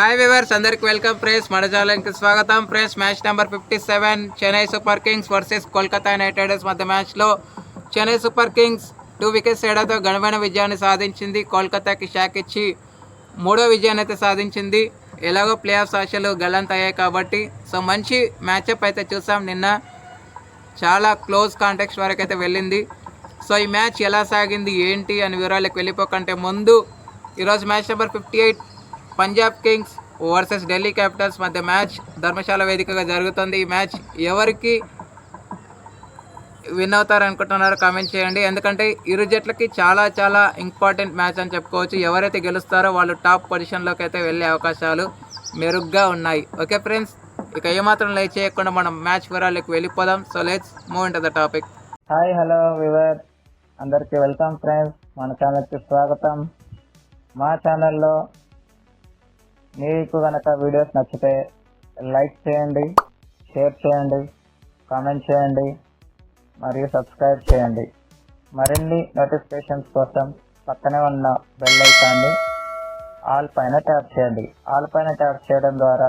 Hi viewers అందరికి welcome praise మన ఛానల్కి స్వాగతం. Praise match number fifty seven Chennai Super Kings versus Kolkata Knight Riders మధ్య మ్యాచ్లో Chennai Super Kings two wickets తేడాతో ఘనమైన విజయాన్ని సాధించింది. కోల్కతాకి షాక్ ఇచ్చి మూడో విజయాన్ని అయితే సాధించింది. ఎలాగో ప్లే ఆఫ్ ఆశలు గల్లంత అయ్యాయి కాబట్టి. సో మంచి మ్యాచప్ అయితే చూసాం. నిన్న చాలా క్లోజ్ కాంటాక్ట్స్ వరకు అయితే వెళ్ళింది. సో ఈ మ్యాచ్ ఎలా సాగింది ఏంటి అని వివరాలకు వెళ్ళిపోకంటే ముందు ఈరోజు match number fifty eight Punjab Kings versus Delhi Capitals మధ్య మ్యాచ్ ధర్మశాల వేదికగా జరుగుతుంది. ఈ మ్యాచ్ ఎవరికి విన్ అవుతారు అనుకుంటున్నారో కామెంట్ చేయండి. ఎందుకంటే ఇరు జట్లకి చాలా చాలా ఇంపార్టెంట్ మ్యాచ్ అని చెప్పుకోవచ్చు. ఎవరైతే గెలుస్తారో వాళ్ళు టాప్ పొజిషన్లోకి అయితే వెళ్ళే అవకాశాలు మెరుగ్గా ఉన్నాయి. ఓకే ఫ్రెండ్స్ ఇక ఏమాత్రం లైక్ చేయకుండా మనం మ్యాచ్ వివరాలకు వెళ్ళిపోదాం. So let's move into the topic. Hi hello viewer అందరికీ వెల్కమ్ ఫ్రెండ్స్. మన ఛానల్కి స్వాగతం. మా ఛానల్లో మీకు కనుక వీడియోస్ నచ్చితే లైక్ చేయండి షేర్ చేయండి కామెంట్ చేయండి మరియు సబ్స్క్రైబ్ చేయండి. మరిన్ని నోటిఫికేషన్స్ కోసం పక్కనే ఉన్న బెల్ ఐకాన్ని ఆల్ పైన ట్యాప్ చేయండి. ఆల్ పైన ట్యాప్ చేయడం ద్వారా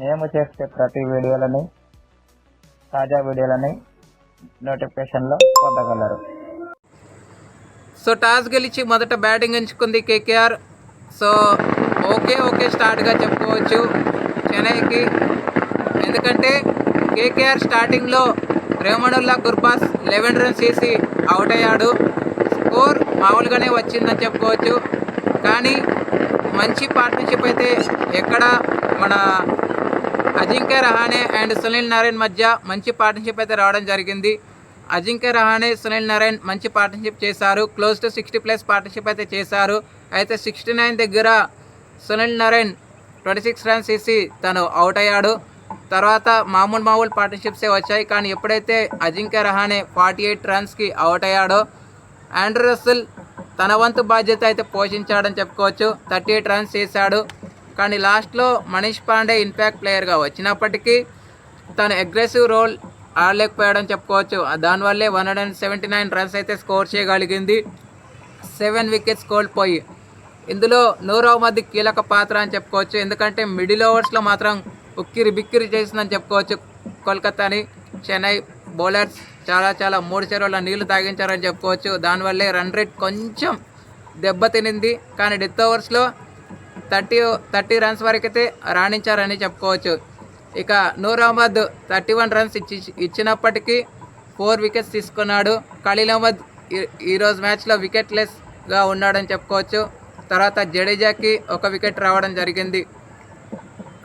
మేము చేసే ప్రతి వీడియోలని తాజా వీడియోలని నోటిఫికేషన్లో పొందగలరు. సో టాస్ గెలిచి మొదట బ్యాటింగ్ ఎంచుకుంది కేకేఆర్. సో ఓకే ఓకే స్టార్ట్గా చెప్పుకోవచ్చు చెన్నైకి. ఎందుకంటే కేకేఆర్ స్టార్టింగ్లో రేమణుల్లా గుర్బాస్ లెవెన్ రన్స్ చేసి అవుట్ అయ్యాడు. స్కోర్ మామూలుగానే వచ్చిందని చెప్పుకోవచ్చు. కానీ మంచి పార్ట్నర్షిప్ అయితే ఎక్కడ మన Ajinkya Rahane and Sunil Narine మధ్య మంచి పార్ట్నర్షిప్ అయితే రావడం జరిగింది. అజింక్య రహానే సునీల్ నారాయణ్ మంచి పార్ట్నర్షిప్ చేశారు. Close to sixty plus partnership అయితే చేశారు. అయితే సిక్స్టీ నైన్ దగ్గర Sunil Narine twenty six runs వేసి తను అవుట్ అయ్యాడు. తర్వాత మామూలు మామూలు పార్ట్నర్షిప్సే వచ్చాయి కానీ ఎప్పుడైతే అజింక్య రహానే ఫార్టీ ఎయిట్ రన్స్కి అవుట్ అయ్యాడో ఆండ్రూ రస్సెల్ తన వంతు బాధ్యత అయితే పోషించాడని చెప్పుకోవచ్చు. థర్టీ ఎయిట్ రన్స్ చేశాడు. కానీ లాస్ట్లో మనీష్ పాండే ఇంపాక్ట్ ప్లేయర్గా వచ్చినప్పటికీ తను అగ్రెసివ్ రోల్ ఆడలేకపోయాడని చెప్పుకోవచ్చు. దానివల్లే one hundred and seventy nine runs అయితే స్కోర్ చేయగలిగింది. సెవెన్ వికెట్స్ కోల్పోయి ఇందులో నూర్ మధ్య కీలక పాత్ర అని చెప్పుకోవచ్చు. ఎందుకంటే మిడిల్ ఓవర్స్లో మాత్రం ఉక్కిరి బిక్కిరి చేసిందని చెప్పుకోవచ్చు. కోల్కతాని చెన్నై బౌలర్స్ చాలా చాలా మూడు చెరువుల నీళ్ళు తాగించారని చెప్పుకోవచ్చు. దానివల్లే రన్ రేట్ కొంచెం దెబ్బతినింది కానీ డెత్ ఓవర్స్లో థర్టీ థర్టీ రన్స్ వరకైతే రాణించారని చెప్పుకోవచ్చు. ఇక Noor Ahmad thirty one runs ఇచ్చి ఇచ్చినప్పటికీ ఫోర్ వికెట్స్ తీసుకున్నాడు. ఖలీల్ అహ్మద్ ఈ- ఈరోజు మ్యాచ్లో వికెట్లెస్గా ఉన్నాడని చెప్పుకోవచ్చు. తర్వాత జడేజాకి ఒక వికెట్ రావడం జరిగింది.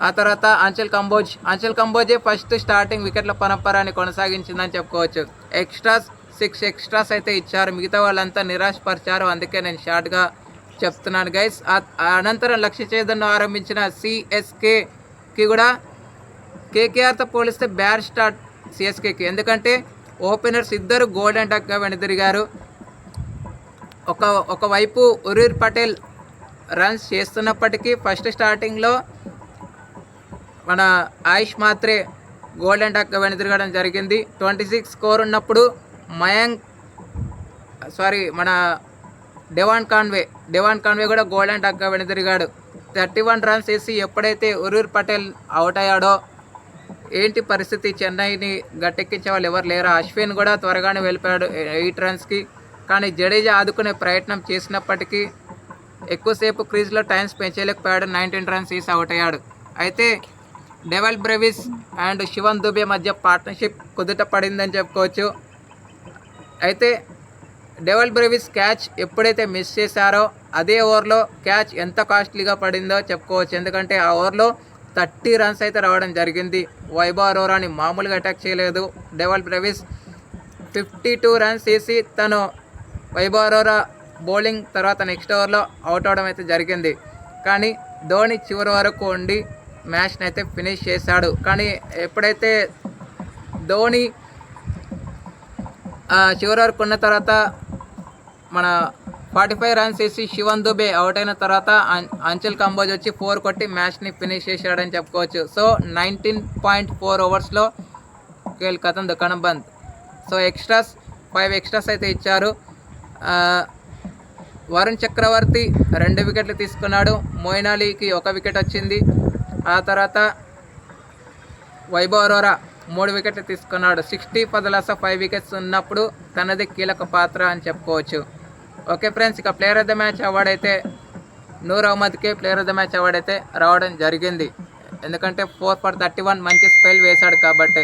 ఆ తర్వాత అంచల్ కంబోజ్ అంచల్ కంబోజే ఫస్ట్ స్టార్టింగ్ వికెట్ల పరంపరాన్ని కొనసాగించిందని చెప్పుకోవచ్చు. ఎక్స్ట్రాస్ సిక్స్ ఎక్స్ట్రాస్ అయితే ఇచ్చారు. మిగతా వాళ్ళంతా నిరాశపరిచారు. అందుకే నేను షార్ట్గా చెప్తున్నాను గైస్. అనంతరం లక్ష్య చేదన్ను ఆరంభించిన సిఎస్కేకి కూడా కేకేఆర్తో పోలిస్తే బ్యాడ్ స్టార్ట్ సిఎస్కేకి. ఎందుకంటే ఓపెనర్స్ ఇద్దరు గోల్డెన్ డక్గా వెనుదిరిగారు. ఒక ఒకవైపు ఉరీర్ పటేల్ రన్స్ చేస్తున్నప్పటికీ ఫస్ట్ స్టార్టింగ్లో మన ఆయుష్ మాత్రే గోల్డెన్ టక్ వెనుతిరగడం జరిగింది. ట్వంటీ సిక్స్ స్కోర్ ఉన్నప్పుడు మయాంక్ సారీ మన డెవాన్ కాన్వే డెవాన్ కాన్వే కూడా గోల్డెన్ డక్గా వెనుతిరిగాడు థర్టీ వన్ రన్స్ వేసి ఎప్పుడైతే ఉరూర్ పటేల్ అవుట్ అయ్యాడో ఏంటి పరిస్థితి? చెన్నైని గట్టెక్కించే వాళ్ళు ఎవరు లేరు? అశ్విన్ కూడా త్వరగానే వెళ్ళిపోయాడు ఎయిట్ రన్స్కి కానీ జడేజా ఆదుకునే ప్రయత్నం చేసినప్పటికీ ఎక్కువసేపు క్రీజ్లో టైం స్పెండ్ చేయలేకపోయాడు. నైన్టీన్ రన్స్ ఈస్ అవుట్ అయ్యాడు అయితే Dewald Brevis and Shivam Dube మధ్య పార్ట్నర్షిప్ కుదుట పడిందని చెప్పుకోవచ్చు. అయితే డెవల్ బ్రెవిస్ క్యాచ్ ఎప్పుడైతే మిస్ చేశారో అదే ఓవర్లో క్యాచ్ ఎంత కాస్ట్లీగా పడిందో చెప్పుకోవచ్చు. ఎందుకంటే ఆ ఓవర్లో థర్టీ రన్స్ అయితే రావడం జరిగింది. వైభవ్ అరోరాని మామూలుగా అటాక్ చేయలేదు. Dewald Brevis fifty two runs వేసి తను వైభవ్ అరోరా బౌలింగ్ తర్వాత నెక్స్ట్ ఓవర్లో అవుట్ అవడం అయితే జరిగింది. కానీ ధోని చివరి వరకు ఉండి మ్యాచ్ని అయితే ఫినిష్ చేశాడు. కానీ ఎప్పుడైతే ధోని చివరి వరకు ఉన్న తర్వాత మన ఫార్టీ ఫైవ్ రన్స్ వేసి శివన్ దుబే అవుట్ అయిన తర్వాత అంచల్ కంబోజ్ వచ్చి ఫోర్ కొట్టి మ్యాచ్ని ఫినిష్ చేశాడని చెప్పుకోవచ్చు. సో నైన్టీన్ పాయింట్ ఫోర్ ఓవర్స్లో కేల్ కథం దుకాణం బంద్. సో ఎక్స్ట్రాస్ ఫైవ్ ఎక్స్ట్రాస్ అయితే ఇచ్చారు. వరుణ్ చక్రవర్తి రెండు వికెట్లు తీసుకున్నాడు. మోయిన్ అలీకి ఒక వికెట్ వచ్చింది. ఆ తర్వాత వైభవ్ అరోరా మూడు వికెట్లు తీసుకున్నాడు. సిక్స్టీ పదలాస ఫైవ్ వికెట్స్ ఉన్నప్పుడు తనది కీలక పాత్ర అని చెప్పుకోవచ్చు. ఓకే ఫ్రెండ్స్ ఇక player of the match award అయితే Noor అహ్మద్కి player of the match award అయితే రావడం జరిగింది. ఎందుకంటే ఫోర్ ఫర్ థర్టీ వన్ మంచి స్పెల్ వేశాడు కాబట్టి.